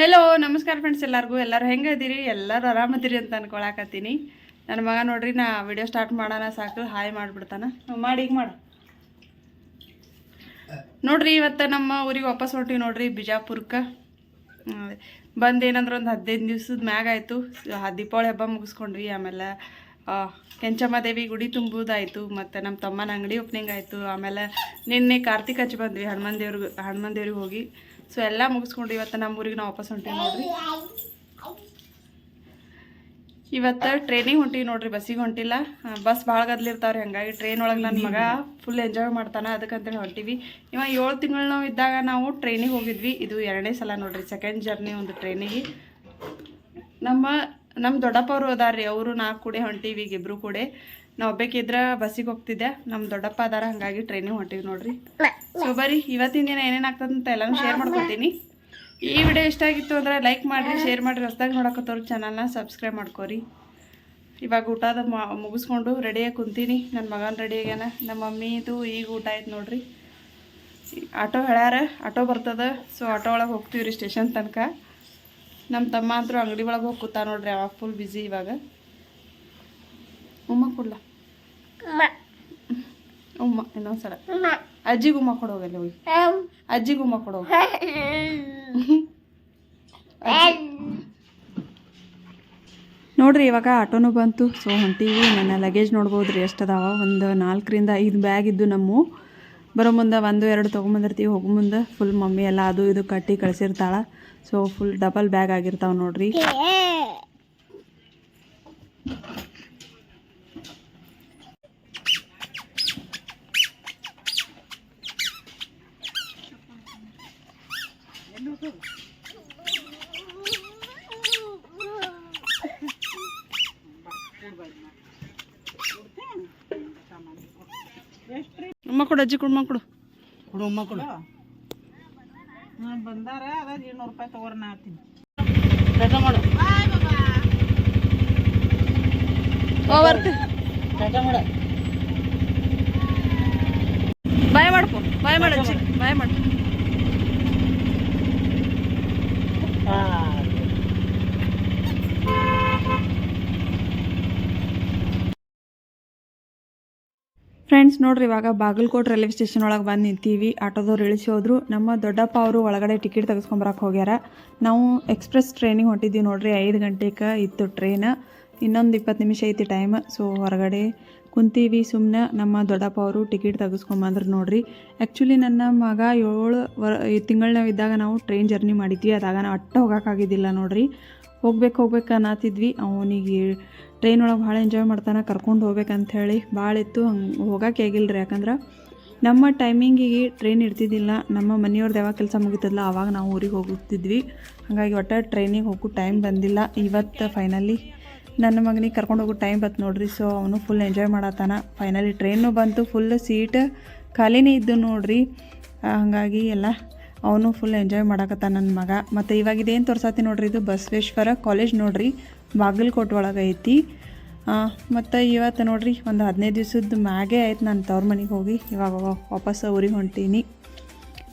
Hello ನಮಸ್ಕಾರ friends ಎಲ್ಲರಿಗೂ. ಎಲ್ಲರೂ ಹೆಂಗದಿರಿ ಎಲ್ಲರೂ ಆರಾಮದಿರಿ ಅಂತ ಅನ್ಕೊಳಕತ್ತೀನಿ. ನನ್ನ ಮಗ ನೋಡ್ರಿ, ನಾ ವಿಡಿಯೋ ಸ್ಟಾರ್ಟ್ ಮಾಡೋಣ ಸಾಕು. ಹಾಯ್ ಮಾಡಿಬಿಡ್ತಾನ. ಮಾಡಿ, ಈಗ ಮಾಡು. ನೋಡ್ರಿ, ಇವತ್ತು ನಮ್ಮ ಊರಿಗೆ ವಾಪಸ್ ಹೊಂಟಿವಿ ನೋಡ್ರಿ ಬಿಜಾಪುರಕ್ಕೆ ಬಂದು ಏನಂದ್ರೆ ಒಂದು ಹದಿನೈದು ದಿವ್ಸದ ಮ್ಯಾಗ ಆಯಿತು. ದೀಪಾವಳಿ ಹಬ್ಬ ಮುಗಿಸ್ಕೊಂಡ್ವಿ. ಆಮೇಲೆ ಕೆಂಚಮ್ಮ ದೇವಿ ಗುಡಿ ತುಂಬುದಾಯಿತು ಮತ್ತು ನಮ್ಮ ತಮ್ಮನ ಅಂಗಡಿ ಓಪನಿಂಗ್ ಆಯಿತು. ಆಮೇಲೆ ನಿನ್ನೆ ಕಾರ್ತಿಕ್ ಹಚ್ಚಿ ಬಂದ್ವಿ. ಹನುಮಾನ್ ದೇವ್ರಿಗೆ ಹನುಮಾನ್ ದೇವ್ರಿಗೆ ಹೋಗಿ. ಸೊ ಎಲ್ಲ ಮುಗಿಸ್ಕೊಂಡು ಇವತ್ತು ನಮ್ಮ ಊರಿಗೆ ನಾವು ವಾಪಸ್ ಹೊಂಟೀವಿ ನೋಡ್ರಿ. ಇವತ್ತು ಟ್ರೈನಿಗೆ ಹೊಂಟೀವಿ ನೋಡ್ರಿ ಬಸ್ಸಿಗೆ ಹೊಂಟಿಲ್ಲ. ಬಸ್ ಭಾಳ ಗದ್ಲಿರ್ತಾವ್ರಿ, ಹಂಗಾಗಿ ಟ್ರೈನ್ ಒಳಗೆ ನನ್ನ ಮಗ ಫುಲ್ ಎಂಜಾಯ್ ಮಾಡ್ತಾನೆ, ಅದಕ್ಕಂತೇಳಿ ಹೊಂಟೀವಿ. ಇವ ಏಳು ತಿಂಗಳು ನಾವು ಇದ್ದಾಗ ನಾವು ಟ್ರೈನಿಗೆ ಹೋಗಿದ್ವಿ. ಇದು ಎರಡನೇ ಸಲ ನೋಡ್ರಿ ಸೆಕೆಂಡ್ ಜರ್ನಿ ಒಂದು ಟ್ರೈನಿಗೆ ನಮ್ಮ ನಮ್ಮ ದೊಡ್ಡಪ್ಪ ಅವರು ಅದಾರ್ರಿ, ಅವರು ನಾಲ್ಕು ಕೂಡೆ ಹೊಂಟೀವಿ, ಈಗ ಇಬ್ಬರು ಕೂಡೆ. ನಾವು ಒಬ್ಬಾಕಿದ್ರೆ ಬಸ್ಸಿಗೆ ಹೋಗ್ತಿದ್ದೆ. ನಮ್ಮ ದೊಡ್ಡಪ್ಪ ಅದಾರ ಹಾಗಾಗಿ ಟ್ರೈನಿಗೆ ಹೊಂಟಿವಿ ನೋಡ್ರಿ. ಸೊ ಬರೀ ಇವತ್ತಿನ ದಿನ ಏನೇನು ಆಗ್ತದೆ ಅಂತ ಎಲ್ಲನೂ ಶೇರ್ ಮಾಡ್ಕೊತೀನಿ ಈ ವಿಡಿಯೋ ಇಷ್ಟ ಆಗಿತ್ತು ಅಂದರೆ ಲೈಕ್ ಮಾಡಿರಿ ಶೇರ್ ಮಾಡಿರಿ. ಹೊಸ್ದಾಗಿ ನೋಡಕತ್ತವ್ರು ಚಾನಲ್ನ ಸಬ್ಸ್ಕ್ರೈಬ್ ಮಾಡ್ಕೋರಿ. ಇವಾಗ ಊಟದ ಮುಗಿಸ್ಕೊಂಡು ರೆಡಿಯಾಗಿ ಕುಂತೀನಿ. ನನ್ನ ಮಗನ ರೆಡಿ ಆಗ್ಯಾನ. ನಮ್ಮ ಮಮ್ಮಿದು ಈಗ ಊಟ ಆಯ್ತು ನೋಡ್ರಿ. ಆಟೋ ಹೇಳ್ಯಾರ ಆಟೋ ಬರ್ತದೆ. ಸೊ ಆಟೋ ಒಳಗೆ ಹೋಗ್ತೀವಿ ರೀ ಸ್ಟೇಷನ್ ತನಕ. ನಮ್ಮ ತಮ್ಮ ಅಂತೂ ಅಂಗಡಿ ಒಳಗೆ ಹೋಗಿ ಕೂತ ನೋಡ್ರಿ ಅವಾಗ ಫುಲ್ ಬ್ಯುಸಿ ಇವಾಗ. ಉಮ್ಮ ಕೊಡ್ಲ? ಉಮ್ಮ ಇನ್ನೊಂದ್ಸಲ ಅಜ್ಜಿಗೆ ಉಮ್ಮ ಕೊಡೋಗಲ್ಲ ಹೋಗಿ. ಅಜ್ಜಿಗೆ ಉಮ್ಮ ಕೊಡೋ. ನೋಡ್ರಿ ಇವಾಗ ಆಟೋನು ಬಂತು. ಸೊ ಹೊಂಟೀವಿ ನನ್ನ ಲಗೇಜ್ ನೋಡ್ಬೋದು ರೀ ಎಷ್ಟು ಅದಾವ ಒಂದು ನಾಲ್ಕರಿಂದ ಐದು ಬ್ಯಾಗ್ ಇದ್ದು ನಮ್ಮ ಬರೋ ಮುಂದೆ ಒಂದು ಎರಡು ತೊಗೊಂಬಂದಿರ್ತೀವಿ. ಹೋಗೋ ಮುಂದೆ ಫುಲ್ ಮಮ್ಮಿ ಎಲ್ಲ ಅದು ಇದು ಕಟ್ಟಿ ಕಳಿಸಿರ್ತಾಳ. ಸೊ ಫುಲ್ ಡಬಲ್ ಬ್ಯಾಗ್ ಆಗಿರ್ತಾವ ನೋಡ್ರಿ. ಉಮ್ಮ ಕೊಡು ಅಜ್ಜಿ ಕೊಡು. ಕೊಡು ಕೊಡು. ಅಮ್ಮ ಕೊಡು ಬಂದಾರ ಅದ ಇನ್ನೂರು ರೂಪಾಯಿ ತಗೋರ್ ನಾ ಹಾಕ್ತೀನಿ. ಮಾಡು. ಬರ್ತಿ. ಮಾಡು. ಬಾಯ್ ಮಾಡ್ಕೊ ಬಾಯ್ ಮಾಡು ಅಜ್ಜಿ. ಬಾಯ್ ಮಾಡು. ಫ್ರೆಂಡ್ಸ್ ನೋಡ್ರಿ, ಇವಾಗ ಬಾಗಲಕೋಟ್ ರೈಲ್ವೆ ಸ್ಟೇಷನ್ ಒಳಗೆ ಬಂದು ನಿಂತೀವಿ. ಆಟೋದವ್ರು ಇಳಿಸಿ ಹೋದ್ರು. ನಮ್ಮ ದೊಡ್ಡಪ್ಪ ಅವರು ಒಳಗಡೆ ಟಿಕೆಟ್ ತೆಗೆಸ್ಕೊಂಬರಕ್ಕೆ ಹೋಗ್ಯಾರ. ನಾವು ಎಕ್ಸ್ಪ್ರೆಸ್ ಟ್ರೈನಿಗೆ ಹೊಂಟಿದ್ದೀವಿ ನೋಡ್ರಿ, ಐದು ಗಂಟೆಗೆ ಇತ್ತು ಟ್ರೈನ್ ಇನ್ನೊಂದು ಇಪ್ಪತ್ತು ನಿಮಿಷ ಐತಿ ಟೈಮ್ ಸೊ ಹೊರಗಡೆ ಕುಂತೀವಿ ಸುಮ್ಮನೆ ನಮ್ಮ ದೊಡ್ಡಪ್ಪ ಅವರು ಟಿಕೆಟ್ ತೆಗೆಸ್ಕೊಂಬಂದ್ರು ನೋಡ್ರಿ. ಆ್ಯಕ್ಚುಲಿ ನನ್ನ ಮಗ ಏಳು ವರ್ ಇದ್ದಾಗ ನಾವು ಟ್ರೈನ್ ಜರ್ನಿ ಮಾಡಿದ್ವಿ. ಅದಾಗ ನಾವು ಅಟ್ಟ ಹೋಗೋಕ್ಕಾಗಿದ್ದಿಲ್ಲ ನೋಡ್ರಿ. ಹೋಗ್ಬೇಕು ಹೋಗ್ಬೇಕು ಅನ್ನತ್ತಿದ್ವಿ. ಅವನಿಗೆ ಟ್ರೈನ್ ಒಳಗೆ ಭಾಳ ಎಂಜಾಯ್ ಮಾಡ್ತಾನೆ, ಕರ್ಕೊಂಡು ಹೋಗ್ಬೇಕಂತ ಹೇಳಿ ಭಾಳ ಇತ್ತು ಹಂಗೆ ಹೋಗೋಕೆ ಆಗಿಲ್ಲ ರೀ ಯಾಕಂದ್ರೆ ನಮ್ಮ ಟೈಮಿಂಗಿಗೆ ಟ್ರೈನ್ ಇರ್ತಿದ್ದಿಲ್ಲ ನಮ್ಮ ಮನೆಯವ್ರದ್ದು ಯಾವಾಗ ಕೆಲಸ ಮುಗಿತದಲ್ಲ ಆವಾಗ ನಾವು ಊರಿಗೆ ಹೋಗುತ್ತಿದ್ವಿ ಹಾಗಾಗಿ ಒಟ್ಟು ಟ್ರೈನಿಗೆ ಹೋಗೋ ಟೈಮ್ ಬಂದಿಲ್ಲ. ಇವತ್ತು ಫೈನಲಿ ನನ್ನ ಮಗನಿಗೆ ಕರ್ಕೊಂಡು ಹೋಗೋ ಟೈಮ್ ಬತ್ತು ನೋಡ್ರಿ. ಸೊ ಅವನು ಫುಲ್ ಎಂಜಾಯ್ ಮಾಡತ್ತಾನ. ಫೈನಲಿ ಟ್ರೈನು ಬಂತು ಫುಲ್ ಸೀಟ್ ಖಾಲಿನೇ ಇದ್ದು ನೋಡ್ರಿ. ಹಾಗಾಗಿ ಎಲ್ಲ ಅವನು ಫುಲ್ ಎಂಜಾಯ್ ಮಾಡಕತ್ತಾನ ನನ್ನ ಮಗ. ಮತ್ತು ಇವಾಗ ಇದೇನು ತೋರ್ಸತ್ತಿ ನೋಡ್ರಿ, ಇದು ಬಸವೇಶ್ವರ ಕಾಲೇಜ್ ನೋಡ್ರಿ. ಬಾಗಲಕೋಟೆ ಒಳಗೆ ಐತಿ. ಮತ್ತು ಇವತ್ತು ನೋಡ್ರಿ ಒಂದು ಹದಿನೈದು ದಿವ್ಸದ ಮ್ಯಾಗೆ ಆಯ್ತು ನಾನು ತವ್ರ ಮನೆಗೆ ಹೋಗಿ. ಇವಾಗ ವಾಪಸ್ ಊರಿಗೆ ಹೊಂಟೀನಿ.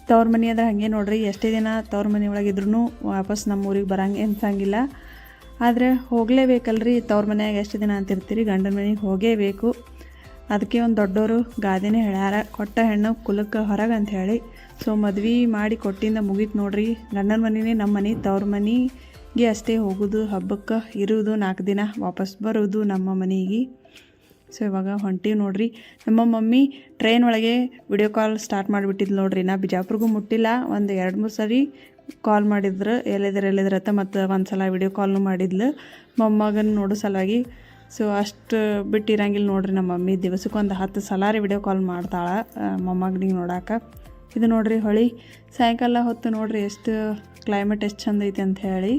ತವ್ರ ಮನೆ ಅಂದ್ರೆ ಹಾಗೆ ನೋಡ್ರಿ, ಎಷ್ಟೇ ದಿನ ತವ್ರ ಮನೆ ಒಳಗೆ ಇದ್ರೂ ವಾಪಸ್ ನಮ್ಮ ಊರಿಗೆ ಬರಂಗೆ ಅನ್ಸಂಗಿಲ್ಲ. ಆದರೆ ಹೋಗಲೇಬೇಕಲ್ರಿ ತವ್ರ ಮನ್ಯಾಗ ಎಷ್ಟು ದಿನ ಅಂತಿರ್ತೀರಿ ಗಂಡನ ಮನೆಗೆ ಹೋಗೇಬೇಕು ಅದಕ್ಕೆ ಒಂದು ದೊಡ್ಡವರು ಗಾದೆನೇ ಹೇಳ್ಯಾರ, ಕೊಟ್ಟ ಹೆಣ್ಣು ಕುಲಕ್ಕೆ ಹೊರಗೆ ಅಂತ ಹೇಳಿ. ಸೊ ಮದ್ವೆ ಮಾಡಿ ಕೊಟ್ಟಿಂದ ಮುಗೀತು ನೋಡ್ರಿ, ಗಂಡನ ಮನೆನೇ ನಮ್ಮ ಮನೆ, ತವ್ರ ಮನೆಗೆ ಅಷ್ಟೇ ಹೋಗೋದು, ಹಬ್ಬಕ್ಕೆ ಇರುವುದು ನಾಲ್ಕು ದಿನ ವಾಪಸ್ ಬರೋದು ನಮ್ಮ ಮನೆಗೆ. ಸೊ ಇವಾಗ ಹೊಂಟೀವಿ ನೋಡ್ರಿ. ನಮ್ಮ ಮಮ್ಮಿ ಟ್ರೈನ್ ಒಳಗೆ ವಿಡಿಯೋ ಕಾಲ್ ಸ್ಟಾರ್ಟ್ ಮಾಡಿಬಿಟ್ಟಿದ್ದು ನೋಡ್ರಿ. ನಾ ಬಿಜಾಪುರ್ಗೂ ಮುಟ್ಟಿಲ್ಲ. ಒಂದು ಎರಡು ಮೂರು ಸರಿ ಕಾಲ್ ಮಾಡಿದ್ರು. ಎಲ್ಲಿದ್ರೆ ಎಲ್ಲಿದ್ರತ್ತ ಮತ್ತು ಒಂದು ಸಲ ವಿಡಿಯೋ ಕಾಲ್ನು ಮಾಡಿದ್ಲು. ಮೊಮ್ಮಗನ ನೋಡೋ ಸಲುವಾಗಿ. ಸೊ ಅಷ್ಟು ಬಿಟ್ಟಿರಂಗಿಲ್ಲ ನೋಡ್ರಿ ನಮ್ಮ ಮಮ್ಮಿ. ದಿವಸಕ್ಕೊಂದು ಹತ್ತು ಸಲ ರೀ ವಿಡಿಯೋ ಕಾಲ್ ಮಾಡ್ತಾಳೆ ಮೊಮ್ಮಗನಿಗೆ ನೋಡಾಕ. ಇದು ನೋಡ್ರಿ ಹೊಳಿ. ಸಾಯಂಕಾಲ ಹೊತ್ತು ನೋಡ್ರಿ ಎಷ್ಟು ಕ್ಲೈಮೇಟ್ ಎಷ್ಟು ಚಂದ ಐತಿ ಅಂತ ಹೇಳಿ.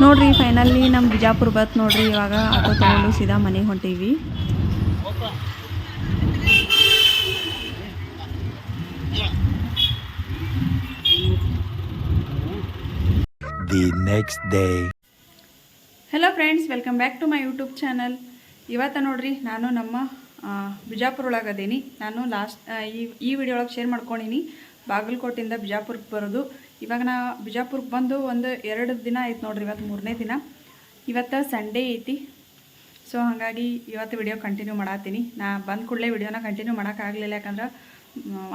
ನೋಡ್ರಿ ಫೈನಲಿ ನಮ್ಮ ಬಿಜಾಪುರ ಬತ್ ನೋಡ್ರಿ ಇವಾಗ ಆಟೋ ತಗೊಂಡು ಸೀದಾ ಮನೆಗೆ ಹೊಂಟೀವಿ. The next day hello friends welcome back to my YouTube channel ಇವತ್ತು ನೋಡ್ರಿ ನಾನು ನಮ್ಮ ಬಿಜಾಪುರ ಒಳಗೆ ಅದೀನಿ. ನಾನು ಲಾಸ್ಟ್ ಈ ಈ ವಿಡಿಯೋ ಒಳಗೆ ಶೇರ್ ಮಾಡ್ಕೊಂಡಿನಿ. ಬಾಗಲಕೋಟೆಯಿಂದ ಬಿಜಾಪುರಕ್ಕೆ ಬರೋದು. ಇವಾಗ ನಾ ಬಿಜಾಪುರಕ್ಕೆ ಬಂದು ಒಂದು ಎರಡು ದಿನ ಆಯ್ತು ನೋಡ್ರಿ, ಇವತ್ತು ಮೂರನೇ ದಿನ. ಇವತ್ತು ಸಂಡೇ ಐತಿ. ಸೊ ಹಾಗಾಗಿ ಇವತ್ತು ವಿಡಿಯೋ ಕಂಟಿನ್ಯೂ ಮಾಡತ್ತೀನಿ ನಾ ಬಂದ ಕೂಡಲೇ ವಿಡಿಯೋನ ಕಂಟಿನ್ಯೂ ಮಾಡೋಕ್ಕಾಗಲಿಲ್ಲ ಯಾಕಂದ್ರೆ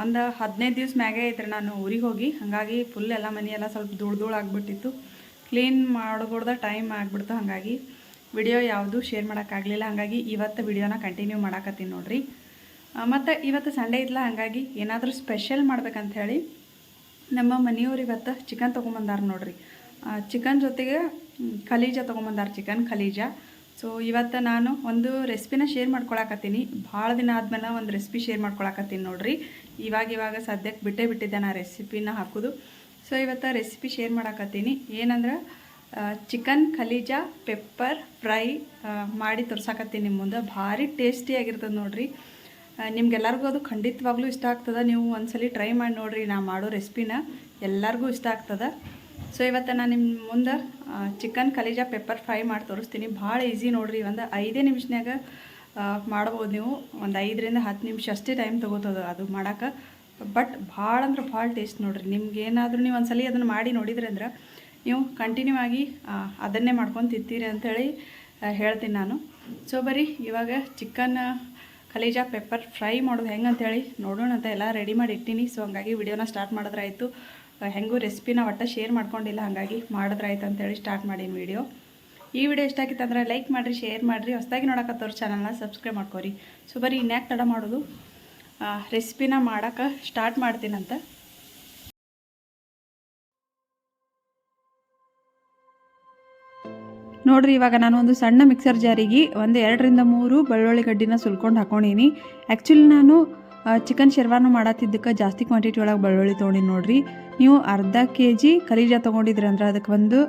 ಒಂದು ಹದಿನೈದು ದಿವ್ಸ ಮ್ಯಾಗೆ ಐತ್ರಿ ನಾನು ಊರಿಗೆ ಹೋಗಿ. ಹಾಗಾಗಿ ಫುಲ್ ಎಲ್ಲ ಮನೆಯೆಲ್ಲ ಸ್ವಲ್ಪ ದೂಳು ಧೂಳು ಆಗಿಬಿಟ್ಟಿತ್ತು. ಕ್ಲೀನ್ ಮಾಡ್ಬೋದ ಟೈಮ್ ಆಗಿಬಿಡ್ತು. ಹಾಗಾಗಿ ವಿಡಿಯೋ ಯಾವುದು ಶೇರ್ ಮಾಡೋಕ್ಕಾಗಲಿಲ್ಲ ಹಾಗಾಗಿ ಇವತ್ತು ವಿಡಿಯೋನ ಕಂಟಿನ್ಯೂ ಮಾಡಾಕತ್ತೀನಿ ನೋಡ್ರಿ. ಮತ್ತು ಇವತ್ತು ಸಂಡೇ ಇತ್ತಲ್ಲ ಹಾಗಾಗಿ ಏನಾದರೂ ಸ್ಪೆಷಲ್ ಮಾಡ್ಬೇಕಂತ ಹೇಳಿ ನಮ್ಮ ಮನೆಯವ್ರು ಇವತ್ತು ಚಿಕನ್ ತೊಗೊಂಬಂದಾರ ನೋಡ್ರಿ. ಚಿಕನ್ ಜೊತೆಗೆ ಖಲೀಜ ತೊಗೊಂಬಂದಾರ ಚಿಕನ್ ಖಲೀಜ. ಸೊ ಇವತ್ತು ನಾನು ಒಂದು ರೆಸಿಪಿನ ಶೇರ್ ಮಾಡ್ಕೊಳಕತ್ತೀನಿ. ಭಾಳ ದಿನ ಆದಮೇಲೆ ಒಂದು ರೆಸಿಪಿ ಶೇರ್ ಮಾಡ್ಕೊಳಕತ್ತೀನಿ ನೋಡ್ರಿ. ಇವಾಗ ಇವಾಗ ಸದ್ಯಕ್ಕೆ ಬಿಟ್ಟೇ ಬಿಟ್ಟಿದ್ದೆ ನಾ ರೆಸಿಪಿನ ಹಾಕೋದು. ಸೊ ಇವತ್ತು ರೆಸಿಪಿ ಶೇರ್ ಮಾಡಕತ್ತೀನಿ. ಏನಂದ್ರೆ ಚಿಕನ್ ಖಲೀಜ ಪೆಪ್ಪರ್ ಫ್ರೈ ಮಾಡಿ ತೋರ್ಸಾಕತ್ತೀನಿ ನಿಮ್ಮ ಮುಂದೆ. ಭಾರಿ ಟೇಸ್ಟಿಯಾಗಿರ್ತದೆ ನೋಡ್ರಿ. ನಿಮ್ಗೆಲ್ಲರಿಗೂ ಅದು ಖಂಡಿತವಾಗ್ಲೂ ಇಷ್ಟ ಆಗ್ತದೆ. ನೀವು ಒಂದ್ಸಲಿ ಟ್ರೈ ಮಾಡಿ ನೋಡ್ರಿ, ನಾ ಮಾಡೋ ರೆಸಿಪಿನ ಎಲ್ಲರಿಗೂ ಇಷ್ಟ ಆಗ್ತದೆ. ಸೊ ಇವತ್ತು ನಾನು ನಿಮ್ಮ ಮುಂದೆ ಚಿಕನ್ ಕಲಿಜಾ ಪೆಪ್ಪರ್ ಫ್ರೈ ಮಾಡಿ ತೋರಿಸ್ತೀನಿ. ಭಾಳ ಈಸಿ ನೋಡ್ರಿ, ಒಂದು ಐದೇ ನಿಮಿಷನಾಗ ಮಾಡ್ಬೋದು ನೀವು. ಒಂದು ಐದರಿಂದ ಹತ್ತು ನಿಮಿಷ ಅಷ್ಟೇ ಟೈಮ್ ತೊಗೋತದ ಅದು ಮಾಡೋಕೆ. ಬಟ್ ಭಾಳ ಅಂದ್ರೆ ಭಾಳ ಟೇಸ್ಟ್ ನೋಡ್ರಿ. ನಿಮ್ಗೆ ಏನಾದರೂ ನೀವು ಒಂದ್ಸಲಿ ಅದನ್ನು ಮಾಡಿ ನೋಡಿದ್ರಿ ಅಂದ್ರೆ, ನೀವು ಕಂಟಿನ್ಯೂ ಆಗಿ ಅದನ್ನೇ ಮಾಡ್ಕೊಂಡು ತಿಂತೀರಿ ಅಂಥೇಳಿ ಹೇಳ್ತೀನಿ ನಾನು. ಸೊ ಬರೀ ಇವಾಗ ಚಿಕನ್ ಕಲೇಜಾ ಪೆಪ್ಪರ್ ಫ್ರೈ ಮಾಡೋದು ಹೆಂಗೆ ಅಂತೇಳಿ ನೋಡೋಣ ಅಂತ ಎಲ್ಲ ರೆಡಿ ಮಾಡಿ ಇಟ್ಟಿನಿ. ಸೊ ಹಂಗಾಗಿ ವಿಡಿಯೋನ ಸ್ಟಾರ್ಟ್ ಮಾಡಿದ್ರಾಯಿತು. ಹೆಂಗೂ ರೆಸಿಪಿನ ಒಟ್ಟು ಶೇರ್ ಮಾಡ್ಕೊಂಡಿಲ್ಲ. ಹಾಗಾಗಿ ಮಾಡಿದ್ರಾಯ್ತು ಅಂತೇಳಿ ಸ್ಟಾರ್ಟ್ ಮಾಡೀನಿ ವಿಡಿಯೋ ಈ ವಿಡಿಯೋ ಇಷ್ಟ ಆಗಿತ್ತು ಅಂದ್ರೆ ಲೈಕ್ ಮಾಡಿರಿ ಶೇರ್ ಮಾಡಿರಿ. ಹೊಸದಾಗಿ ನೋಡಕತ್ತವ್ರ ಚಾನಲ್ನ ಸಬ್ಸ್ಕ್ರೈಬ್ ಮಾಡ್ಕೊರಿ. ಸೊ ಬರೀ ಇನ್ಯಾಕೆ ತಡ ಮಾಡೋದು? ರೆಸಿಪಿನ ಮಾಡೋಕೆ ಸ್ಟಾರ್ಟ್ ಮಾಡ್ತೀನಂತ. ನೋಡ್ರಿ, ಇವಾಗ ನಾನು ಒಂದು ಸಣ್ಣ ಮಿಕ್ಸರ್ ಜಾರಿಗೆ ಒಂದು ಎರಡರಿಂದ ಮೂರು ಬೆಳ್ಳುಳ್ಳಿ ಗಡ್ಡಿನ ಸುಲ್ಕೊಂಡು ಹಾಕೊಂಡೀನಿ. ಆ್ಯಕ್ಚುಲಿ ನಾನು ಚಿಕನ್ ಶೆರ್ವಾನು ಮಾಡತ್ತಿದ್ದಕ್ಕೆ ಜಾಸ್ತಿ ಕ್ವಾಂಟಿಟಿ ಒಳಗೆ ಬೆಳ್ಳುಳ್ಳಿ ತೊಗೊಂಡಿನಿ ನೋಡ್ರಿ. ನೀವು ಅರ್ಧ ಕೆ ಜಿ ಕಲೀಜ ತೊಗೊಂಡಿದ್ರಿ ಅಂದ್ರೆ ಅದಕ್ಕೆ ಒಂದು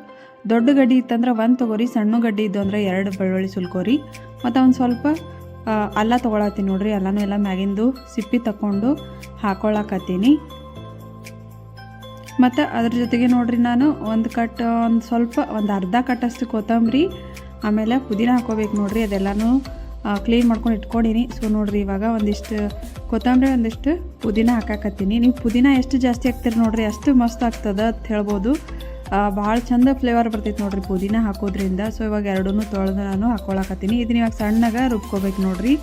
ದೊಡ್ಡ ಗಡ್ಡಿ ಇತ್ತಂದ್ರೆ ಒಂದು ತೊಗೋರಿ, ಸಣ್ಣ ಗಡ್ಡಿ ಇದ್ದು ಅಂದ್ರೆ ಎರಡು ಬೆಳ್ಳುಳ್ಳಿ ಸುಲ್ಕೋರಿ. ಮತ್ತು ಒಂದು ಸ್ವಲ್ಪ ಅಲ್ಲ ತೊಗೊಳತ್ತೀನಿ ನೋಡ್ರಿ, ಅಲ್ಲನೂ ಎಲ್ಲ ಮ್ಯಾಗಿಂದು ಸಿಪ್ಪಿ ತಗೊಂಡು ಹಾಕೊಳಕತ್ತೀನಿ. ಮತ್ತು ಅದ್ರ ಜೊತೆಗೆ ನೋಡ್ರಿ ನಾನು ಒಂದು ಕಟ್, ಒಂದು ಸ್ವಲ್ಪ, ಒಂದು ಅರ್ಧ ಕಟ್ಟಷ್ಟು ಕೊತ್ತಂಬರಿ, ಆಮೇಲೆ ಪುದೀನ ಹಾಕೋಬೇಕು ನೋಡ್ರಿ, ಅದೆಲ್ಲನೂ ಕ್ಲೀನ್ ಮಾಡ್ಕೊಂಡು ಇಟ್ಕೊಂಡಿನಿ. ಸೊ ನೋಡ್ರಿ, ಇವಾಗ ಒಂದಿಷ್ಟು ಕೊತ್ತಂಬರಿ, ಒಂದಿಷ್ಟು ಪುದೀನ ಹಾಕಾಕತ್ತೀನಿ. ನೀವು ಪುದೀನ ಎಷ್ಟು ಜಾಸ್ತಿ ಹಾಕ್ತೀರಿ ನೋಡ್ರಿ, ಅಷ್ಟು ಮಸ್ತ್ ಆಗ್ತದೆ ಅಂತ ಹೇಳ್ಬೋದು. ಭಾಳ ಚಂದ ಫ್ಲೇವರ್ ಬರ್ತೈತೆ ನೋಡ್ರಿ ಪುದೀನ ಹಾಕೋದ್ರಿಂದ. ಸೊ ಇವಾಗ ಎರಡೂ ತೊಳೆದು ನಾನು ಹಾಕೊಳಕತ್ತೀನಿ. ಇದನ್ನ ಇವಾಗ ಸಣ್ಣಗೆ ರುಬ್ಕೋಬೇಕು ನೋಡ್ರಿ.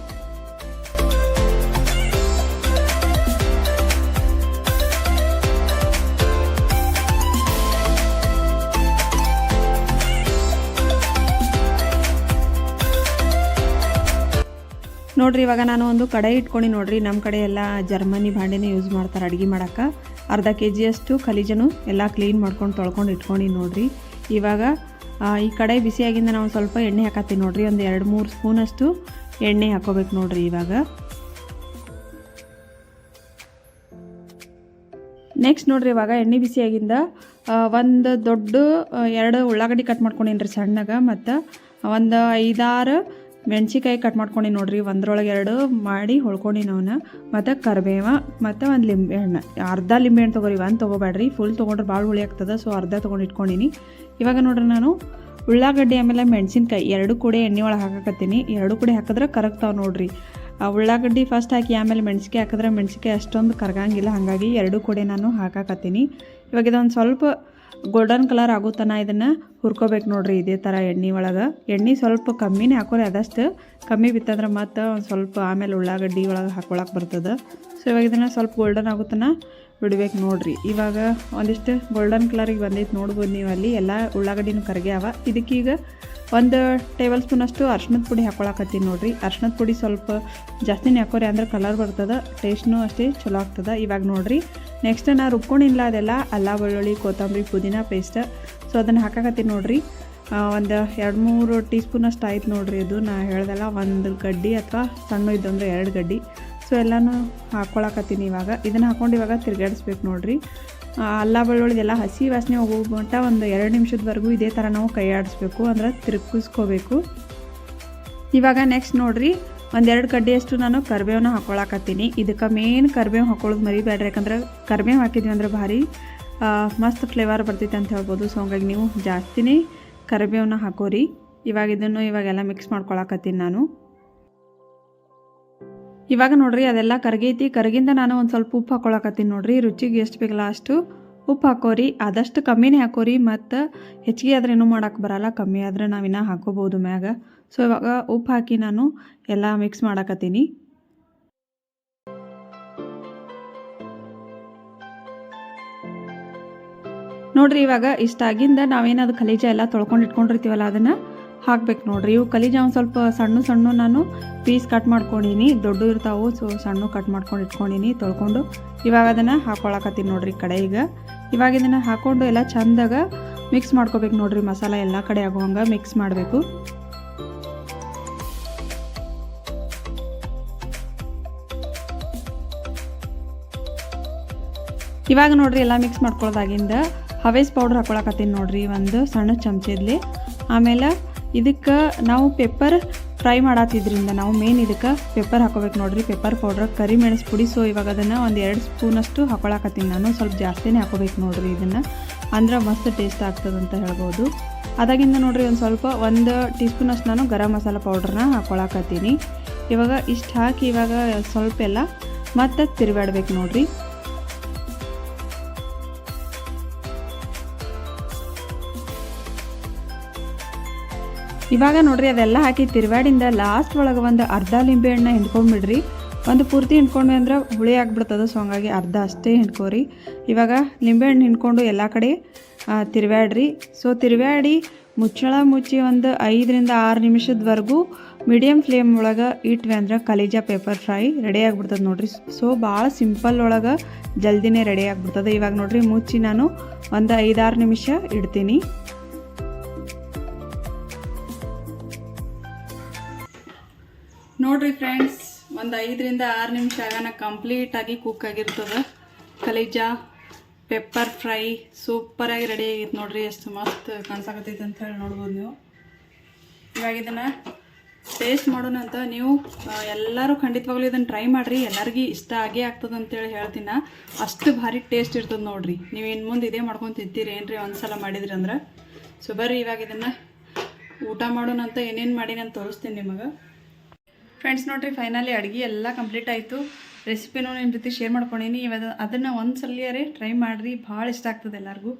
ನೋಡ್ರಿ, ಇವಾಗ ನಾನು ಒಂದು ಕಡೆ ಇಟ್ಕೊಂಡು ನೋಡ್ರಿ. ನಮ್ಮ ಕಡೆ ಎಲ್ಲ ಜರ್ಮನಿ ಭಾಂಡೆನೇ ಯೂಸ್ ಮಾಡ್ತಾರೆ ಅಡುಗೆ ಮಾಡೋಕ್ಕೆ. ಅರ್ಧ ಕೆ ಜಿಯಷ್ಟು ಖಲೀಜನು ಎಲ್ಲ ಕ್ಲೀನ್ ಮಾಡ್ಕೊಂಡು ತೊಳ್ಕೊಂಡು ಇಟ್ಕೊಂಡು ನೋಡ್ರಿ. ಇವಾಗ ಈ ಕಡೆ ಬಿಸಿಯಾಗಿಂದ ನಾವು ಸ್ವಲ್ಪ ಎಣ್ಣೆ ಹಾಕತ್ತೀವಿ ನೋಡ್ರಿ. ಒಂದು ಎರಡು ಮೂರು ಸ್ಪೂನಷ್ಟು ಎಣ್ಣೆ ಹಾಕೋಬೇಕು ನೋಡ್ರಿ ಇವಾಗ. ನೆಕ್ಸ್ಟ್ ನೋಡ್ರಿ, ಇವಾಗ ಎಣ್ಣೆ ಬಿಸಿಯಾಗಿಂದ ಒಂದು ದೊಡ್ಡ ಎರಡು ಉಳ್ಳಾಗಡ್ಡಿ ಕಟ್ ಮಾಡ್ಕೊಂಡಿನ್ರಿ ಸಣ್ಣಗೆ ಮತ್ತು ಒಂದು ಐದಾರು ಮೆಣ್ಸಿಕಾಯಿ ಕಟ್ ಮಾಡ್ಕೊಂಡು ನೋಡ್ರಿ, ಒಂದ್ರೊಳಗೆ ಎರಡು ಮಾಡಿ ಹೊಳ್ಕೊಂಡು ಅವನ್ನ ಮತ್ತು ಕರಿಬೇವ, ಮತ್ತು ಒಂದು ಲಿಂಬೆ ಹಣ್ಣು. ಅರ್ಧ ಲಿಂಬೆ ಹಣ್ಣು ತೊಗೊರಿ, ಒಂದು ತೊಗೋಬೇಡ್ರಿ. ಫುಲ್ ತೊಗೊಂಡ್ರೆ ಭಾಳ ಹುಳಿ ಆಗ್ತದೆ ಸೊ ಅರ್ಧ ತೊಗೊಂಡು ಇಟ್ಕೊಂಡಿನಿ. ಇವಾಗ ನೋಡ್ರಿ ನಾನು, ಉಳ್ಳಾಗಡ್ಡಿ ಆಮೇಲೆ ಮೆಣಸಿನ್ಕಾಯಿ, ಎರಡು ಕೂಡ ಎಣ್ಣೆ ಒಳಗೆ ಹಾಕಕತ್ತೀನಿ. ಎರಡು ಕೂಡ ಹಾಕಿದ್ರೆ ಕರಗ್ತಾವೆ ನೋಡ್ರಿ. ಆ ಉಳ್ಳಾಗಡ್ಡಿ ಫಸ್ಟ್ ಹಾಕಿ, ಆಮೇಲೆ ಮೆಣಸಿನ್ಕಾಯಿ ಹಾಕಿದ್ರೆ ಮೆಣಸಿನ್ಕಾಯಿ ಅಷ್ಟೊಂದು ಕರಗಂಗಿಲ್ಲ. ಹಾಗಾಗಿ ಎರಡು ಕೂಡ ನಾನು ಹಾಕಾಕತ್ತೀನಿ. ಇವಾಗ ಇದೊಂದು ಸ್ವಲ್ಪ ಗೋಲ್ಡನ್ ಕಲರ್ ಆಗೋ ತನ ಇದನ್ನು ಹುರ್ಕೋಬೇಕು ನೋಡ್ರಿ ಇದೇ ಥರ ಎಣ್ಣೆ ಒಳಗೆ. ಎಣ್ಣೆ ಸ್ವಲ್ಪ ಕಮ್ಮಿನೇ ಹಾಕೋರಿ, ಅದಷ್ಟು ಕಮ್ಮಿ ಬಿತ್ತಂದ್ರೆ ಮತ್ತು ಸ್ವಲ್ಪ ಆಮೇಲೆ ಉಳ್ಳಾಗಡ್ಡಿ ಒಳಗೆ ಹಾಕೊಳಕ್ಕೆ ಬರ್ತದೆ. ಸೊ ಇವಾಗ ಇದನ್ನು ಸ್ವಲ್ಪ ಗೋಲ್ಡನ್ ಆಗೋ ತನ ಬಿಡ್ಬೇಕು ನೋಡ್ರಿ. ಇವಾಗ ಒಂದಿಷ್ಟು ಗೋಲ್ಡನ್ ಕಲರಿಗೆ ಬಂದೈತೆ ನೋಡ್ಬೋದು ನೀವು ಅಲ್ಲಿ. ಎಲ್ಲ ಉಳ್ಳಾಗಡ್ಡಿನೂ ಕರಗ್ಯಾವ ಇದಕ್ಕೀಗ ಒಂದು ಟೇಬಲ್ ಸ್ಪೂನಷ್ಟು ಅರ್ಶಿನದ ಪುಡಿ ಹಾಕೊಳಕತ್ತೀನಿ ನೋಡ್ರಿ. ಅರ್ಶಿನದ ಪುಡಿ ಸ್ವಲ್ಪ ಜಾಸ್ತಿನೇ ಹಾಕೋರಿ ಅಂದ್ರೆ ಕಲರ್ ಬರ್ತದೆ ಟೇಸ್ಟ್ನೂ ಅಷ್ಟೇ ಚಲೋ ಆಗ್ತದೆ. ಇವಾಗ ನೋಡ್ರಿ. ನೆಕ್ಸ್ಟ್ ನಾ ರುಬ್ಕೊಂಡಿಲ್ಲ ಅದೆಲ್ಲ ಅಲ್ಲ, ಬೆಳ್ಳುಳ್ಳಿ, ಕೊತ್ತಂಬರಿ, ಪುದೀನ ಪೇಸ್ಟ್ ಸೊ ಅದನ್ನು ಹಾಕಕತ್ತೀನಿ ನೋಡ್ರಿ. ಒಂದು ಎರಡು ಮೂರು ಟೀ ಸ್ಪೂನಷ್ಟು ಆಯ್ತು ನೋಡ್ರಿ ಇದು ನಾ ಹೇಳ್ದಲ್ಲ ಒಂದು ಗಡ್ಡಿ ಅಥವಾ ಸಣ್ಣ ಇದ್ದಂದ್ರೆ ಎರಡು ಗಡ್ಡಿ. ಸೊ ಎಲ್ಲನೂ ಹಾಕ್ಕೊಳಕತ್ತೀನಿ ಇವಾಗ. ಇದನ್ನು ಹಾಕೊಂಡು ಇವಾಗ ತಿರ್ಗಾಡಿಸ್ಬೇಕು ನೋಡ್ರಿ. ಅಲ್ಲ ಬೆಳ್ಳುಳ್ಳಿದೆಲ್ಲ ಹಸಿ ವಾಸನೆ ಹೋಗೋ ಒಂದು ಎರಡು ನಿಮಿಷದವರೆಗೂ ಇದೇ ಥರ ನಾವು ಕೈ ಆಡಿಸ್ಬೇಕು ಅಂದ್ರೆ ತಿರುಗಿಸ್ಕೋಬೇಕು. ಇವಾಗ ನೆಕ್ಸ್ಟ್ ನೋಡ್ರಿ, ಒಂದೆರಡು ಕಡ್ಡಿಯಷ್ಟು ನಾನು ಕರಿಬೇವನ್ನ ಹಾಕ್ಕೊಳಕತ್ತೀನಿ ಇದಕ್ಕೆ ಮೇನ್ ಕರಿಬೇವು ಹಾಕೊಳ್ಳೋದು ಮರಿಬೇಡ್ರಿ ಯಾಕಂದ್ರೆ ಕರಿಬೇವು ಹಾಕಿದ್ವಿ ಅಂದ್ರೆ ಭಾರಿ ಮಸ್ತ್ ಫ್ಲೇವರ್ ಬರ್ತೈತೆ ಅಂತ ಹೇಳ್ಬೋದು. ಸೊ ಹಂಗಾಗಿ ನೀವು ಜಾಸ್ತಿನೇ ಕರಿಬೇವನ್ನ ಹಾಕೋರಿ. ಇವಾಗ ಇದನ್ನು ಇವಾಗೆಲ್ಲ ಮಿಕ್ಸ್ ಮಾಡ್ಕೊಳಕತ್ತೀನಿ ನಾನು. ಇವಾಗ ನೋಡ್ರಿ, ಅದೆಲ್ಲ ಕರಗೈತಿ. ಕರಗಿಂದ ನಾನು ಒಂದು ಸ್ವಲ್ಪ ಉಪ್ಪು ಹಾಕೊಳಕತ್ತೀನಿ ನೋಡ್ರಿ. ರುಚಿಗೆ ಎಷ್ಟು ಬೇಕಲ್ಲ ಅಷ್ಟು ಉಪ್ಪು ಹಾಕೋರಿ. ಆದಷ್ಟು ಕಮ್ಮಿನೇ ಹಾಕೋರಿ. ಮತ್ತು ಹೆಚ್ಚಿಗೆ ಆದ್ರೆ ಏನೂ ಮಾಡೋಕ್ಕೆ ಬರಲ್ಲ. ಕಮ್ಮಿ ಆದರೆ ನಾವಿನ್ನ ಹಾಕೋಬೋದು ಮ್ಯಾಗ. ಸೊ ಇವಾಗ ಉಪ್ಪು ಹಾಕಿ ನಾನು ಎಲ್ಲ ಮಿಕ್ಸ್ ಮಾಡಕತ್ತೀನಿ. ನೋಡ್ರಿ, ಇವಾಗ ಇಷ್ಟಾಗಿಂದ ನಾವೇನದು ಖಲೀಜ ಎಲ್ಲ ತೊಳ್ಕೊಂಡು ಇಟ್ಕೊಂಡಿರ್ತೀವಲ್ಲ ಅದನ್ನು ಹಾಕ್ಬೇಕು ನೋಡ್ರಿ. ಇವು ಕಲಿಜಾಮ್ ಒಂದು ಸ್ವಲ್ಪ ಸಣ್ಣ ಸಣ್ಣ ನಾನು ಪೀಸ್ ಕಟ್ ಮಾಡ್ಕೊಂಡಿನಿ. ದೊಡ್ಡ ಇರ್ತಾವು ಸೊ ಸಣ್ಣ ಕಟ್ ಮಾಡ್ಕೊಂಡು ಇಟ್ಕೊಂಡಿನಿ, ತೊಳ್ಕೊಂಡು. ಇವಾಗ ಅದನ್ನು ಹಾಕೊಳಕತ್ತೀನಿ ನೋಡ್ರಿ ಕಡೆ ಈಗ. ಇವಾಗ ಇದನ್ನು ಹಾಕ್ಕೊಂಡು ಎಲ್ಲ ಚಂದಾಗ ಮಿಕ್ಸ್ ಮಾಡ್ಕೋಬೇಕು ನೋಡ್ರಿ. ಮಸಾಲ ಎಲ್ಲ ಕಡೆ ಆಗುವಂಗೆ ಮಿಕ್ಸ್ ಮಾಡಬೇಕು. ಇವಾಗ ನೋಡ್ರಿ ಎಲ್ಲ ಮಿಕ್ಸ್ ಮಾಡ್ಕೊಳ್ಳೋದಾಗಿಂದ ಹವೇಸ್ ಪೌಡ್ರ್ ಹಾಕೊಳಕತ್ತೀನಿ ನೋಡ್ರಿ. ಒಂದು ಸಣ್ಣ ಚಮಚದಲ್ಲಿ ಆಮೇಲೆ ಇದಕ್ಕೆ ನಾವು ಪೆಪ್ಪರ್ ಫ್ರೈ ಮಾಡತ್ತಿದ್ರಿಂದ ನಾವು ಮೇನ್ ಇದಕ್ಕೆ ಪೆಪ್ಪರ್ ಹಾಕೋಬೇಕು ನೋಡ್ರಿ. ಪೆಪ್ಪರ್ ಪೌಡ್ರ್, ಕರಿ ಮೆಣಸು ಪುಡಿ, ಸೊ ಇವಾಗ ಅದನ್ನು ಒಂದು ಎರಡು ಸ್ಪೂನಷ್ಟು ಹಾಕೊಳಕತ್ತೀನಿ ನಾನು. ಸ್ವಲ್ಪ ಜಾಸ್ತಿನೇ ಹಾಕೋಬೇಕು ನೋಡ್ರಿ ಇದನ್ನು. ಅಂದ್ರೆ ಮಸ್ತ್ ಟೇಸ್ಟ್ ಆಗ್ತದಂತ ಹೇಳ್ಬೋದು. ಅದಾಗಿಂದ ನೋಡ್ರಿ ಒಂದು ಸ್ವಲ್ಪ ಒಂದು ಟೀ ಸ್ಪೂನಷ್ಟು ನಾನು ಗರಂ ಮಸಾಲ ಪೌಡ್ರನ್ನ ಹಾಕೊಳಕತ್ತೀನಿ. ಇವಾಗ ಇಷ್ಟು ಹಾಕಿ ಇವಾಗ ಸ್ವಲ್ಪ ಎಲ್ಲ ಮತ್ತೆ ತಿರುಗಾಡ್ಬೇಕು ನೋಡ್ರಿ. ಇವಾಗ ನೋಡ್ರಿ, ಅದೆಲ್ಲ ಹಾಕಿ ತಿರುವಾಡಿಂದ ಲಾಸ್ಟ್ ಒಳಗೆ ಒಂದು ಅರ್ಧ ಲಿಂಬೆ ಹಣ್ಣು ಹಿಂಡ್ಕೊಂಬಿಡ್ರಿ. ಒಂದು ಪೂರ್ತಿ ಹಿಂಡ್ಕೊಂಡ್ವಿ ಅಂದ್ರೆ ಹುಳಿ ಆಗ್ಬಿಡ್ತದೆ ಸೊ ಹಂಗಾಗಿ ಅರ್ಧ ಅಷ್ಟೇ ಹಿಂಡ್ಕೋರಿ. ಇವಾಗ ಲಿಂಬೆಹಣ್ಣು ಹಿಂಡ್ಕೊಂಡು ಎಲ್ಲ ಕಡೆ ತಿರ್ವಾಡ್ರಿ ಸೊ ತಿರುವಾಡಿ ಮುಚ್ಚಳ ಮುಚ್ಚಿ ಒಂದು ಐದರಿಂದ ಆರು ನಿಮಿಷದವರೆಗೂ ಮೀಡಿಯಮ್ ಫ್ಲೇಮ್ ಒಳಗೆ ಇಟ್ವಿ ಅಂದ್ರೆ ಕಲೀಜ ಪೇಪರ್ ಫ್ರೈ ರೆಡಿ ಆಗಿಬಿಡ್ತದೆ ನೋಡ್ರಿ. ಸೊ ಭಾಳ ಸಿಂಪಲ್ ಒಳಗೆ ಜಲ್ದಿನೇ ರೆಡಿ ಆಗಿಬಿಡ್ತದೆ. ಇವಾಗ ನೋಡ್ರಿ, ಮುಚ್ಚಿ ನಾನು ಒಂದು ಐದಾರು ನಿಮಿಷ ಇಡ್ತೀನಿ. ನೋಡ್ರಿ ಫ್ರೆಂಡ್ಸ್ ಒಂದು ಐದರಿಂದ ಆರು ನಿಮಿಷ ಆಗಾನ ಕಂಪ್ಲೀಟಾಗಿ ಕುಕ್ ಆಗಿರ್ತದೆ. ಕಲೇಜಾ ಪೆಪ್ಪರ್ ಫ್ರೈ ಸೂಪರಾಗಿ ರೆಡಿ ಆಗಿತ್ತು ನೋಡ್ರಿ, ಎಷ್ಟು ಮಸ್ತ್ ಕಾಣಿಸಾಕತ್ತೈತೆ ಅಂತ ಹೇಳಿ ನೋಡ್ಬೋದು ನೀವು. ಇವಾಗ ಇದನ್ನು ಟೇಸ್ಟ್ ಮಾಡೋಣ ಅಂತ ನೀವು ಎಲ್ಲರೂ ಖಂಡಿತವಾಗ್ಲೂ ಇದನ್ನು ಟ್ರೈ ಮಾಡಿರಿ, ಎಲ್ಲರಿಗೂ ಇಷ್ಟ ಆಗೇ ಆಗ್ತದೆ ಅಂತೇಳಿ ಹೇಳ್ತೀನಿ. ಅಷ್ಟು ಭಾರಿ ಟೇಸ್ಟ್ ಇರ್ತದೆ ನೋಡ್ರಿ. ನೀವು ಇನ್ನು ಮುಂದೆ ಇದೇ ಮಾಡ್ಕೊಂಡು ತಿಂತೀರಿ ಒಂದು ಒಂದ್ಸಲ ಮಾಡಿದ್ರಿ ಅಂದ್ರೆ. ಸೊ ಬರ್ರಿ ಇವಾಗ ಇದನ್ನು ಊಟ ಮಾಡೋಣ ಅಂತ ಏನೇನು ಮಾಡಿ ನಾನು ತೋರಿಸ್ತೀನಿ ನಿಮಗೆ. ಫ್ರೆಂಡ್ಸ್ ನೋಡಿರಿ ಫೈನಲಿ ಅಡುಗೆ ಎಲ್ಲ ಕಂಪ್ಲೀಟ್ ಆಯಿತು. ರೆಸಿಪಿನೂ ನಿಮ್ಮ ಜೊತೆ ಶೇರ್ ಮಾಡ್ಕೊಂಡೀನಿ. ಇವಾಗ ಅದನ್ನು ಒಂದು ಸಲಿಯಾರೇ ಟ್ರೈ ಮಾಡಿರಿ. ಭಾಳ ಇಷ್ಟ ಆಗ್ತದೆ ಎಲ್ಲರಿಗೂ.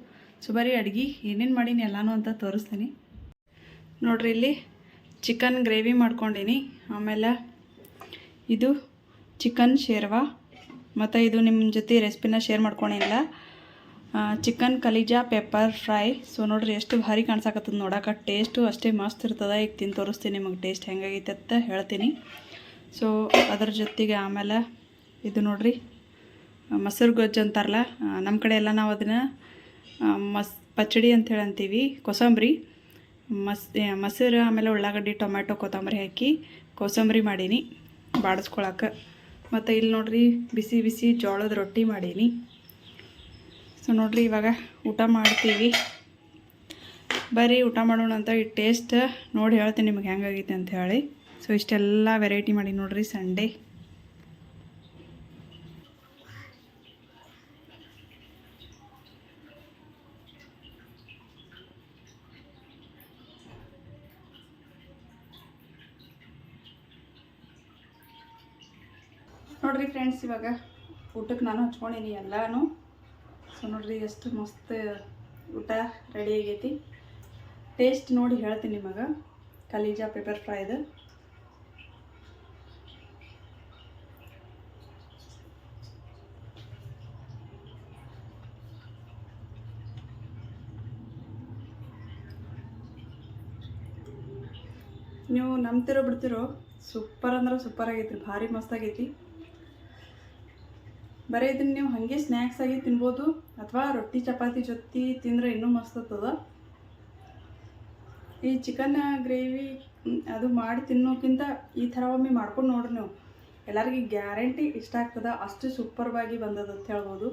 ಸೊ ಬರೀ ಅಡುಗೆ, ಏನೇನು ಮಾಡೀನಿ ಎಲ್ಲನೂ ಅಂತ ತೋರಿಸ್ತೀನಿ. ನೋಡಿರಿ ಇಲ್ಲಿ ಚಿಕನ್ ಗ್ರೇವಿ ಮಾಡ್ಕೊಂಡೀನಿ. ಆಮೇಲೆ ಇದು ಚಿಕನ್ ಶೇರ್ವಾ. ಮತ್ತು ಇದು ನಿಮ್ಮ ಜೊತೆ ರೆಸಿಪಿನ ಶೇರ್ ಮಾಡ್ಕೊಂಡಿಲ್ಲ ಚಿಕನ್ ಕಲಿಜಾ ಪೆಪ್ಪರ್ ಫ್ರೈ ಸೊ ನೋಡ್ರಿ, ಎಷ್ಟು ಭಾರಿ ಕಾಣ್ಸಾಕತ್ತದ ನೋಡಕ್ಕೆ ಟೇಸ್ಟು ಅಷ್ಟೇ ಮಸ್ತ್ ಇರ್ತದೆ. ಈಗ ತಿಂದು ತೋರಿಸ್ತೀನಿ ನಿಮಗೆ. ಟೇಸ್ಟ್ ಹೆಂಗಾಗೈತೆ ಅಂತ ಹೇಳ್ತೀನಿ. ಸೊ ಅದ್ರ ಜೊತೆಗೆ ಆಮೇಲೆ ಇದು ನೋಡ್ರಿ ಮೊಸರು ಗೊಜ್ಜು ಅಂತಾರಲ್ಲ ನಮ್ಮ ಕಡೆ ಎಲ್ಲ ನಾವು ಅದನ್ನು ಮಸ್ ಪಚ್ಚಡಿ ಅಂತೇಳಿ ಅಂತೀವಿ. ಕೊಸಂಬರಿ, ಮಸ್ ಮೊಸರು, ಆಮೇಲೆ ಉಳ್ಳಾಗಡ್ಡಿ, ಟೊಮ್ಯಾಟೊ, ಕೊತ್ತಂಬರಿ ಹಾಕಿ ಕೋಸಂಬರಿ ಮಾಡೀನಿ. ಬಾಡಿಸ್ಕೊಳಕ್ಕೆ ಮತ್ತು ಇಲ್ಲಿ ನೋಡ್ರಿ, ಬಿಸಿ ಬಿಸಿ ಜೋಳದ ರೊಟ್ಟಿ ಮಾಡೀನಿ. ಸೊ ನೋಡ್ರಿ ಇವಾಗ ಊಟ ಮಾಡ್ತೀವಿ. ಬರ್ರಿ ಊಟ ಮಾಡೋಣ ಅಂತ ಈ ಟೇಸ್ಟ್ ನೋಡಿ ಹೇಳ್ತೀನಿ ನಿಮಗೆ ಹೆಂಗಾಗೈತೆ ಅಂತ ಹೇಳಿ. ಸೊ ಇಷ್ಟೆಲ್ಲ ವೆರೈಟಿ ಮಾಡಿ ನೋಡ್ರಿ ಸಂಡೇ ನೋಡ್ರಿ ಫ್ರೆಂಡ್ಸ್ ಇವಾಗ ಊಟಕ್ಕೆ ನಾನು ಹಚ್ಕೊಂಡಿನಿ ಎಲ್ಲನೂ. ಸೊ ನೋಡ್ರಿ ಎಷ್ಟು ಮಸ್ತ್ ಊಟ ರೆಡಿ ಆಗೈತಿ. ಟೇಸ್ಟ್ ನೋಡಿ ಹೇಳ್ತೀನಿ ನಿಮಗೆ. ಕಲೀಜಾ ಫ್ರೈ ಫ್ರೈದು ನೀವು ನಂಬ್ತಿರೋ ಬಿಡ್ತಿರೋ ಸೂಪರ್ ಅಂದ್ರೆ ಸೂಪರ್ ಆಗೈತಿ ಭಾರಿ ಮಸ್ತ್ ಆಗೈತಿ. ಬರೀ ಇದನ್ನು ನೀವು ಹಾಗೆ ಸ್ನ್ಯಾಕ್ಸ್ ಆಗಿ ತಿನ್ಬೋದು ಅಥವಾ ರೊಟ್ಟಿ, ಚಪಾತಿ ಜೊತೆ ತಿಂದರೆ ಇನ್ನೂ ಮಸ್ತ್ ಆಗ್ತದ. ಈ ಚಿಕನ್ ಗ್ರೇವಿ ಅದು ಮಾಡಿ ತಿನ್ನೋಕ್ಕಿಂತ ಈ ಥರ ಒಮ್ಮೆ ಮಾಡ್ಕೊಂಡು ನೋಡ್ರಿ ನೀವು. ಎಲ್ಲರಿಗೂ ಗ್ಯಾರಂಟಿ ಇಷ್ಟ ಆಗ್ತದೆ, ಅಷ್ಟು ಸೂಪರ್ವಾಗಿ ಬಂದದ ಅಂತ ಹೇಳ್ಬೋದು.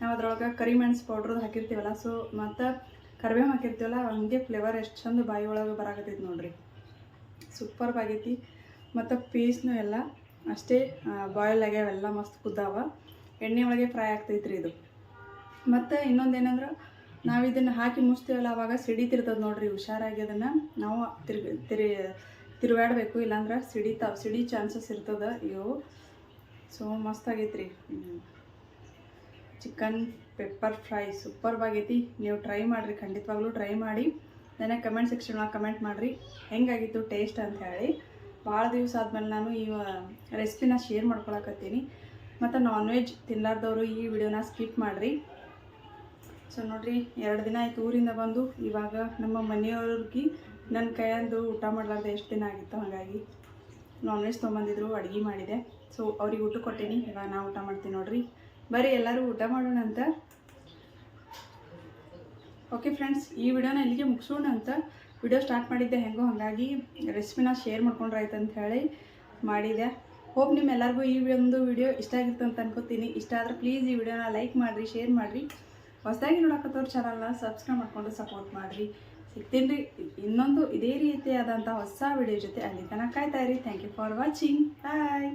ನಾವು ಅದ್ರೊಳಗೆ ಕರಿಮೆಣಸು ಪೌಡ್ರದ್ದು ಹಾಕಿರ್ತೀವಲ್ಲ ಸೊ ಮತ್ತು ಕರಿಬೇವು ಹಾಕಿರ್ತೀವಲ್ಲ, ಹಂಗೆ ಫ್ಲೇವರ್ ಎಷ್ಟು ಚಂದ ಬಾಯಿ ಒಳಗೆ ಬರಾಕತ್ತೈತಿ ನೋಡ್ರಿ. ಸೂಪರ್ ಆಗೈತಿ ಮತ್ತು ಪೀಸ್ನು ಎಲ್ಲ ಅಷ್ಟೇ ಬಾಯ್ಲ್ ಆಗ್ಯಾವೆಲ್ಲ ಮಸ್ತ್ ಕುದ್ದಾವ. ಎಣ್ಣೆ ಒಳಗೆ ಫ್ರೈ ಆಗ್ತೈತ್ರಿ ಇದು. ಮತ್ತು ಇನ್ನೊಂದು ಏನಂದ್ರೆ, ನಾವು ಇದನ್ನು ಹಾಕಿ ಮುಚ್ತೀವಲ್ಲ, ಅವಾಗ ಸಿಡಿತಿರ್ತದೆ ನೋಡಿರಿ, ಹುಷಾರಾಗಿ ಅದನ್ನು ನಾವು ತಿರ್ಗಿ, ತಿರು, ತಿರುಗಾಡಬೇಕು, ಇಲ್ಲಾಂದ್ರೆ ಸಿಡಿತಾವ ಸಿಡಿ ಚಾನ್ಸಸ್ ಇರ್ತದೆ. ಇವು ಸೊ ಮಸ್ತ್ ಆಗೈತ್ರಿ ಚಿಕನ್ ಪೆಪ್ಪರ್ ಫ್ರೈ ಸೂಪರ್ ಆಗೈತಿ. ನೀವು ಟ್ರೈ ಮಾಡಿರಿ, ಖಂಡಿತವಾಗ್ಲೂ ಟ್ರೈ ಮಾಡಿ. ನನಗೆ ಕಮೆಂಟ್ ಸೆಕ್ಷನ್ ಒಳಗೆ ಕಮೆಂಟ್ ಮಾಡಿರಿ, ಹೆಂಗಾಗಿತ್ತು ಟೇಸ್ಟ್ ಅಂತ ಹೇಳಿ. ಭಾಳ ದಿವಸ ಆದಮೇಲೆ ನಾನು ಈ ರೆಸಿಪಿನ ಶೇರ್ ಮಾಡ್ಕೊಳಕತ್ತೀನಿ. ಮತ್ತು ನಾನ್ ವೆಜ್ ತಿನ್ನಲಾರ್ದವರು ಈ ವಿಡಿಯೋನ ಸ್ಕಿಪ್ ಮಾಡಿರಿ. ಸೊ ನೋಡಿರಿ, ಎರಡು ದಿನ ಆಯ್ತು ಊರಿಂದ ಬಂದು, ಇವಾಗ ನಮ್ಮ ಮನೆಯವ್ರಿಗೆ ನನ್ನ ಕೈಯಂದು ಊಟ ಮಾಡಲಾರ್ದೆ ಎಷ್ಟು ದಿನ ಆಗಿತ್ತು ಹಾಗಾಗಿ ನಾನ್ ವೆಜ್ ತೊಗೊಂಬಂದಿದ್ರು, ಅಡುಗೆ ಮಾಡಿದೆ. ಸೊ ಅವ್ರಿಗೆ ಊಟ ಕೊಟ್ಟೀನಿ, ಇವಾಗ ನಾ ಊಟ ಮಾಡ್ತೀನಿ ನೋಡಿರಿ. ಬರೀ ಎಲ್ಲರೂ ಊಟ ಮಾಡೋಣ ಅಂತ. ಓಕೆ ಫ್ರೆಂಡ್ಸ್ ಈ ವಿಡಿಯೋನ ಇಲ್ಲಿಗೆ ಮುಗಿಸೋಣ ಅಂತ. ವಿಡಿಯೋ ಸ್ಟಾರ್ಟ್ ಮಾಡಿದ್ದೆ ಹೆಂಗೋ, ಹಾಗಾಗಿ ರೆಸಿಪಿನ ಶೇರ್ ಮಾಡ್ಕೊಂಡ್ರೆ ಆಯ್ತು ಅಂತ ಹೇಳಿ ಮಾಡಿದೆ. ಹೋಪ್ ನಿಮ್ಮೆಲ್ಲರಿಗೂ ಈ ಒಂದು ವಿಡಿಯೋ ಇಷ್ಟ ಆಗಿತ್ತು ಅಂತ ಅನ್ಕೋತೀನಿ. ಇಷ್ಟ ಆದರೆ ಪ್ಲೀಸ್ ಈ ವಿಡಿಯೋನ ಲೈಕ್ ಮಾಡಿರಿ ಶೇರ್ ಮಾಡಿರಿ. ಹೊಸದಾಗಿ ನೋಡೋಕತ್ತವ್ರ ಚಾನಲ್ನ ಸಬ್ಸ್ಕ್ರೈಬ್ ಮಾಡ್ಕೊಂಡು ಸಪೋರ್ಟ್ ಮಾಡಿರಿ. ಸಿಗ್ತೀನಿ ರೀ. ಇನ್ನೊಂದು ಇದೇ ರೀತಿಯಾದಂಥ ಹೊಸ ವಿಡಿಯೋ ಜೊತೆ ಅಲ್ಲಿ ತನಕ ಕಾಯ್ತಾ ಇರಿ. Thank you for watching bye